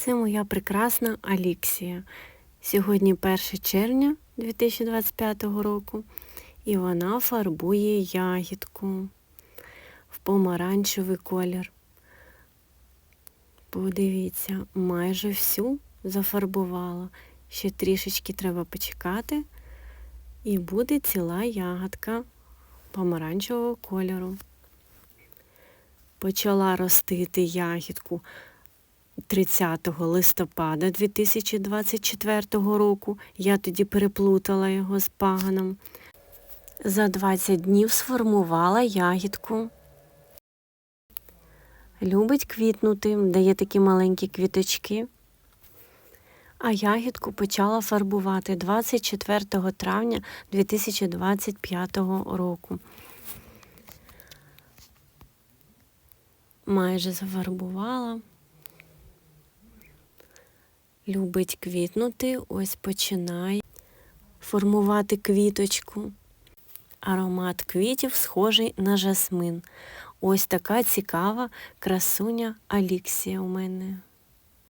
Це моя прекрасна Аліксія. Сьогодні 1 червня 2025 року, і вона фарбує ягідку в помаранчевий колір. Подивіться, майже всю зафарбувала. Ще трішечки треба почекати, і буде ціла ягодка помаранчевого кольору. Почала ростити ягідку 30 листопада 2024 року. Я тоді переплутала його з паганом. За 20 днів сформувала ягідку. Любить квітнути, дає такі маленькі квіточки. А ягідку почала фарбувати 24 травня 2025 року. Майже зафарбувала. Любить квітнути, ось починає формувати квіточку. Аромат квітів схожий на жасмин. Ось така цікава красуня Аліксія у мене.